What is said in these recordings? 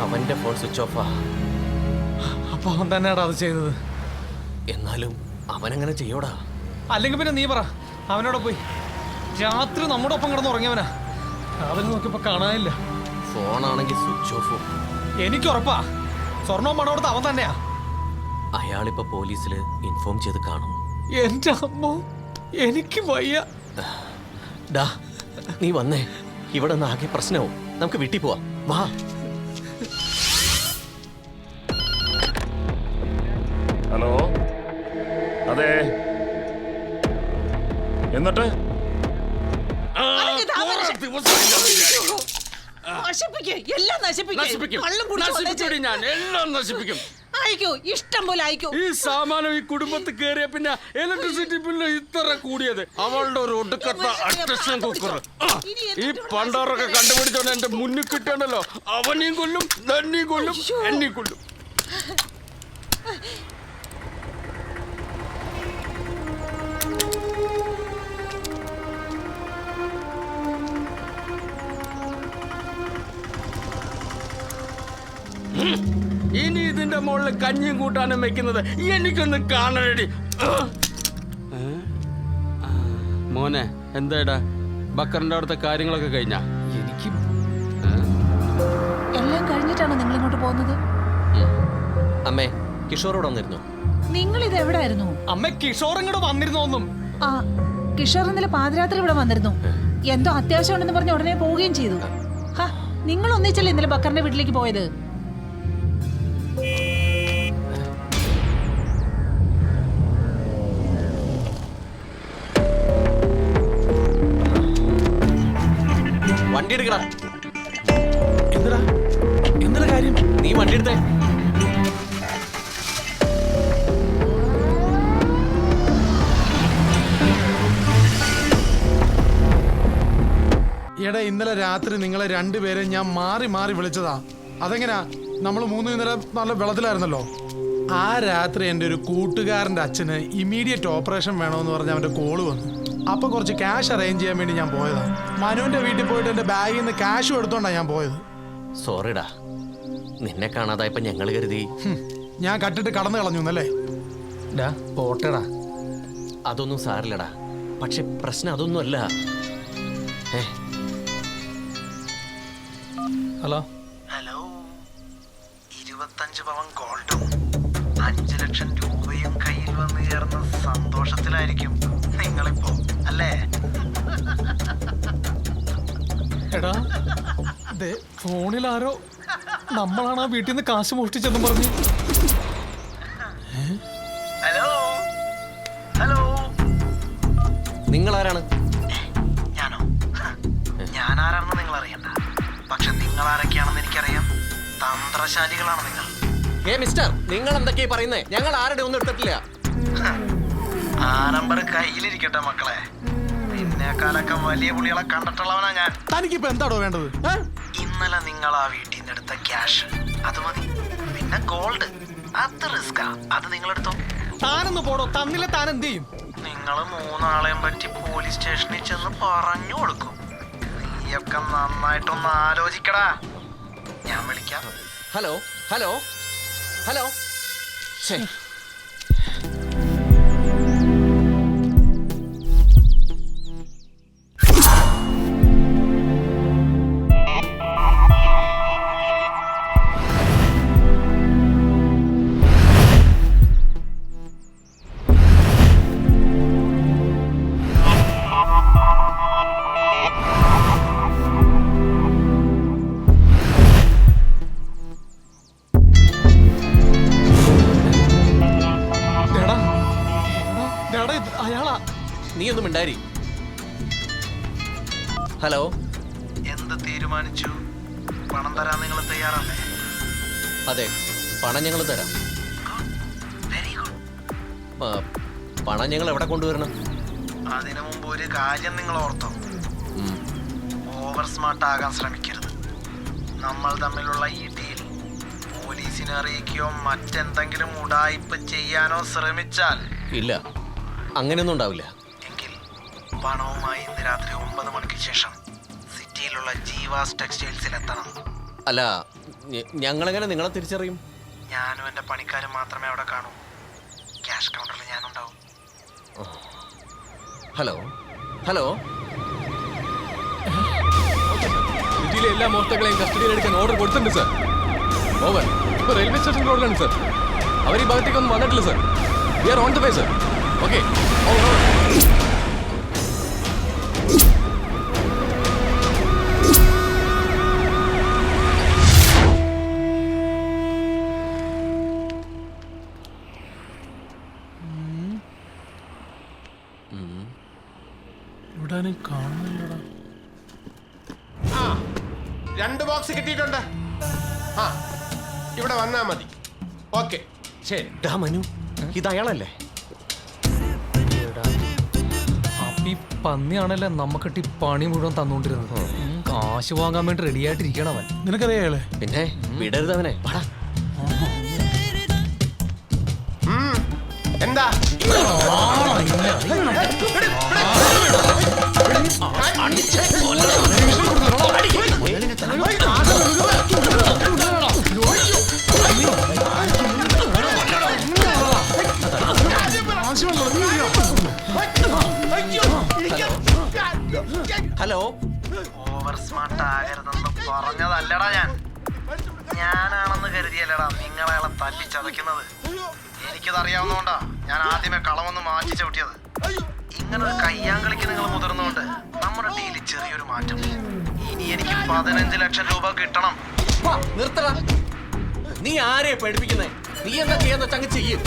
അവന്റെ phone switch ഓഫാ. അപ്പൊ അവൻ തന്നെയാടാ അത് ചെയ്തത്. എന്നാലും അവനങ്ങനെ ചെയ്യോടാ. അല്ലെങ്കിൽ പിന്നെ നീ പറ അവനോട് പോയി. രാത്രി നമ്മുടെ ഒപ്പം കിടന്ന് ഉറങ്ങിയവനാ. അതിൽ നോക്കിയപ്പോ കാണാനില്ല. ഫോണാണെങ്കിൽ സ്വിച്ച് ഓഫ്. എനിക്ക് ഉറപ്പാ. സ്വർണവും പണം കൊടുത്ത അവൻ തന്നെയാ. അയാളിപ്പോ പോലീസിൽ ഇൻഫോം ചെയ്ത് കാണും. എന്റെ അമ്മ എനിക്ക് വയ്യ. ഡാ നീ വന്നേ. ഇവിടെ നിന്ന് ആകെ പ്രശ്നവും. നമുക്ക് വീട്ടിൽ പോവാം. വാ. ഹലോ? അതെ. എന്നിട്ട്? നശിപ്പിക്കേ. എല്ലാം നശിപ്പിക്കും. നശിപ്പിക്കും. കള്ളും കുടിച്ച് നശിപ്പിക്കും ഞാൻ. എല്ലാം നശിപ്പിക്കും. അയക്കൂ ഇഷ്ടം പോലെ അയക്കൂ. ഈ സാമാനം ഈ കുടുംബത്തിൽ കയറിയ പിന്നെ ഇലക്ട്രിസിറ്റി ബില്ല് ഇത്ര കൂടിയത്. അവളുടെ ഒരു ഒടുക്കത്ത അട്രഷൻ കുക്കർ ഈ പണ്ടാറൊക്കെ കണ്ടുപിടിച്ചോണ്ട് എന്റെ മുന്നിൽ കിട്ടണ്ടല്ലോ. അവനെയും കൊല്ലും തന്നെയും കൊല്ലും എന്നെയും കൊല്ലും. ഇനി ഇതിന്റെ മുകളിൽ കഞ്ഞിയും കൂട്ടാനും വെക്കുന്നത് എനിക്കൊന്ന് കാണണടി. മോനെ എന്താടാ? ബക്കറിന്റെ അവിടുത്തെ കാര്യങ്ങളൊക്കെ കഴിഞ്ഞാ? എനിക്ക്. എല്ലാം കഴിഞ്ഞിട്ടാണോ നിങ്ങൾ ഇങ്ങോട്ട് പോകുന്നത് അമ്മേ കിഷോറോട് വന്നിരുന്നു? നിങ്ങൾ ഇത് എവിടായിരുന്നു? അമ്മ കിഷോർ ഇങ്ങോട്ട് വന്നിരുന്നോന്നും. ആ കിഷോർ ഇന്നലെ പാതിരാത്രി ഇവിടെ വന്നിരുന്നു. എന്തോ അത്യാവശ്യം ഉണ്ടെന്ന് പറഞ്ഞ് ഉടനെ പോവുകയും ചെയ്തു. ഹാ നിങ്ങൾ ഒന്നിച്ചല്ലേ ഇന്നലെ ബക്കറിന്റെ വീട്ടിലേക്ക് പോയത്? വണ്ടി എടുക്കടാ. എന്തടാ എന്തിനാ കാര്യം? നീ വണ്ടി എടുത്തേ. എടാ ഇന്നലെ രാത്രി നിങ്ങളെ രണ്ടുപേരെ ഞാൻ മാറി മാറി വിളിച്ചതാ. അതെങ്ങനാ? നമ്മൾ മൂന്ന് ഇന്നലെ നല്ല വെള്ളത്തിലായിരുന്നല്ലോ. ആ രാത്രി എന്റെ ഒരു കൂട്ടുകാരന്റെ അച്ഛന് ഇമ്മീഡിയറ്റ് ഓപ്പറേഷൻ വേണമെന്ന് പറഞ്ഞ് അവന്റെ കോൾ വന്നു. അപ്പൊ കുറച്ച് ക്യാഷ് അറേഞ്ച് ചെയ്യാൻ വേണ്ടി ഞാൻ പോയതാ. മനുവിന്റെ വീട്ടിൽ പോയിട്ട് എന്റെ ബാഗിൽ നിന്ന് ക്യാഷും എടുത്തോണ്ടാ ഞാൻ പോയത്. സോറിടാ നിന്നെ കാണാതായപ്പോ ഞങ്ങൾ കരുതി. ഹും, ഞാൻ കട്ടിട്ട് കടന്നു കളഞ്ഞു എന്നല്ലേ ഡാ പോട്ടടാ. അതൊന്നും സാറില്ലടാ പക്ഷെ പ്രശ്നം അതൊന്നുമല്ല. ഏ? ഹലോ? ഹലോ. ഇരുപത്തഞ്ച് പവൻ ഗോൾഡും അഞ്ച് ലക്ഷം രൂപയും കയ്യിൽ വന്നു ചേർന്ന സന്തോഷത്തിലായിരിക്കും നിങ്ങളിപ്പോ. അല്ലേ? എടാ ദേ ഫോണിൽ ആരോ നമ്മളാണ് ആ വീട്ടിൽ നിന്ന് കാശ് മോഷ്ടിച്ചെന്നും പറഞ്ഞു. ഹലോ? ഹലോ? നിങ്ങൾ ആരാണ് ഞാനോ? ഞാൻ ആരാണെന്ന് നിങ്ങൾ അറിയണ്ട പക്ഷെ നിങ്ങൾ ആരൊക്കെയാണെന്ന് എനിക്കറിയാം. തന്ത്രശാലികളാണ് നിങ്ങൾ. ഏ മിസ്റ്റർ നിങ്ങൾ എന്തൊക്കെയാ പറയുന്നത് ഞങ്ങൾ ആരുടെ ഒന്നും എടുത്തിട്ടില്ല. നമ്പർ കയ്യിലിരിക്കട്ടെ മക്കളെ. നിന്നേക്കാളൊക്കെ വലിയ പുളികളെ കണ്ടിട്ടുള്ളവനാ ഞാൻ. തനിക്കിപ്പോ എന്താടോ വേണ്ടത്? ഇന്നലെ നിങ്ങൾ ആ വീട്ടിൽ നിന്ന് എടുത്ത ക്യാഷ്. അത് മതി. പിന്നെ ഗോൾഡ് അത് റിസ്കാ അത് നിങ്ങളെടുത്തോ. താനൊന്ന് പോടോ. തന്നില്ല താൻ എന്ത് ചെയ്യും? നിങ്ങൾ മൂന്നാളെയും പറ്റി പോലീസ് സ്റ്റേഷനിൽ ചെന്ന് പറഞ്ഞു കൊടുക്കും. നീയൊക്കെ നന്നായിട്ടൊന്ന് ആലോചിക്കടാ. ഞാൻ വിളിക്കാം. Hello hello hello. ശേ ഹലോ. എന്ത് തീരുമാനിച്ചു? പണം തരാൻ നിങ്ങൾ തയ്യാറല്ലേ? അതെ പണം ഞങ്ങൾ തരാം. വെരി ഗുഡ് ആ, പണം ഞങ്ങൾ എവിടെ കൊണ്ടുവരണം? അതിനു മുമ്പ് ഒരു കാര്യം നിങ്ങൾ ഓർത്തോ. ഉം. ഓവർ സ്മാർട്ട് ആകാൻ ശ്രമിക്കരുത്. നമ്മൾ തമ്മിലുള്ള ഈ ഡീൽ പോലീസിനെ അറിയിക്കുകയോ മറ്റെന്തെങ്കിലും ഉടായിപ്പ് ചെയ്യാനോ ശ്രമിച്ചാൽ ഇല്ല അങ്ങനെയൊന്നും ഉണ്ടാവില്ല. എങ്കിൽ പണവുമായി ഇന്ന് രാത്രി ഒമ്പത് മണിക്ക് ശേഷം ജീവാസ് ടെക്സ്റ്റൈൽസിൽ എത്തണം അല്ല ഞങ്ങൾ ഞങ്ങളെങ്ങനെ നിങ്ങളെ തിരിച്ചറിയും? ഞാനും എന്റെ പണിക്കാരും മാത്രമേ അവിടെ കാണൂ. ക്യാഷ് കൗണ്ടറിൽ ഞാനുണ്ടാവും. ഹലോ? ഹലോ? സിറ്റിയിലെ എല്ലാ മോഷ്ടാക്കളെയും കസ്റ്റഡിയിൽ എടുക്കാൻ ഓർഡർ കൊടുത്തിട്ടുണ്ട് സർ. ഓവർ. ഇപ്പൊ റെയിൽവേ സ്റ്റേഷൻ റോഡിലാണ് സർ. അവർ ഈ ഭാഗത്തേക്കൊന്നും വന്നിട്ടില്ല sir. We are on the way sir. Okay over ആരെയും കാണുന്നില്ലടാ. രണ്ട് ബോക്സ് കിട്ടിയിട്ടുണ്ട്. ആ ഇവിടെ വന്നാ മതി. ഓക്കെ ശരി ഡാ മനു ഇത് അയാളല്ലേ? അപ്പൊ ഈ പന്നിയാണല്ലേ നമുക്കിട്ട് ഈ പണി മുഴുവൻ തന്നുകൊണ്ടിരുന്നത് കാശ് വാങ്ങാൻ വേണ്ടി റെഡി ആയിട്ടിരിക്കണം അവൻ. നിനക്കറിയാളെ പിന്നെ വിടരുത് അവനെ. പാടാ എന്താ? ഹലോ. ഓവർ സ്മാർട്ട് ആകരുതെന്ന് പറഞ്ഞതല്ലടാ ഞാൻ. ഞാനാണെന്ന് കരുതിയല്ലടാ നിങ്ങളയാളെ തല്ലിച്ചതയ്ക്കുന്നത്. എനിക്കത് അറിയാവുന്നതുകൊണ്ടാ ഞാൻ ആദ്യമേ കളമൊന്ന് മാറ്റി ചവിട്ടിയത് ഇങ്ങനൊരു കയ്യാങ്കളിക്ക് നിങ്ങൾ മുതിർന്നുകൊണ്ട് നമ്മുടെ ഡീലിൽ ചെറിയൊരു മാറ്റം. ഇനി എനിക്ക് പതിനഞ്ച് ലക്ഷം രൂപ കിട്ടണം. നിർത്തടാ. നീ ആരെ പഠിപ്പിക്കുന്നേ നീ എന്താ ചെയ്യാന്ന് വെച്ചാ മാറി ചെയ്യും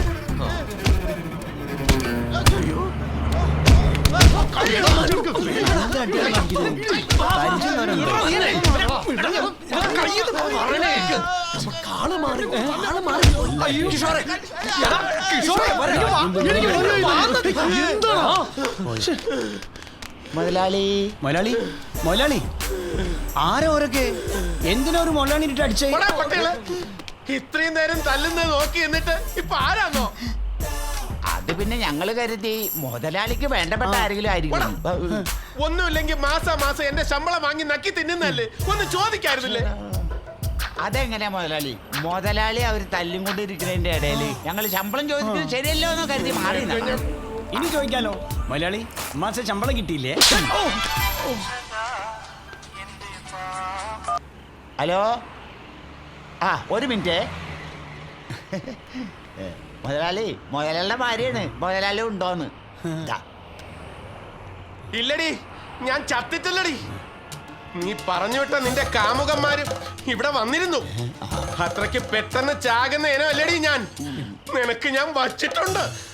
മുതലാളി. മൊലാളി മുതലാളി? ആരോരൊക്കെ എന്തിനാ ഒരു മുതലാളിട്ട് അടിച്ചേ. ഇത്രയും നേരം തല്ലുന്നത് നോക്കി എന്നിട്ട് ഇപ്പൊ ആരാന്നോ? അത് പിന്നെ ഞങ്ങൾ കരുതി. മുതലാളിക്ക് വേണ്ടപ്പെട്ട ആരെങ്കിലും ആയിരിക്കും. ഒന്നുമില്ലെങ്കിൽ മാസാ മാസം എന്റെ ശമ്പളം വാങ്ങി നക്കി തിന്നുന്നല്ലേ ഒന്ന് ചോദിക്കായിരുന്നില്ലേ? അതെങ്ങനെയാ മുതലാളി? മുതലാളി അവർ തല്ലും കൊണ്ടിരിക്കുന്നതിന്റെ ഇടയിൽ ഞങ്ങൾ ശമ്പളം ചോദിക്കുന്നത് ശരിയല്ലോ എന്ന് കരുതി മാറി ഇനി ചോദിക്കാലോ? മുതലാളി മാസം ശമ്പളം കിട്ടിയില്ലേ? ഹലോ? ആ ഒരു മിനിറ്റ്. മുതലാളി മുതലാളിയുടെ ഭാര്യയാണ്. മുതലാളി ഉണ്ടോന്ന്. ദാ. ഇല്ലടി ഞാൻ ചത്തിട്ടില്ലടി. നീ പറഞ്ഞു വിട്ട നിന്റെ കാമുകന്മാരും ഇവിടെ വന്നിരുന്നു. അത്രയ്ക്ക് പെട്ടെന്ന് ചാകുന്ന അല്ലടി ഞാൻ? നിനക്ക് ഞാൻ വച്ചിട്ടുണ്ട്.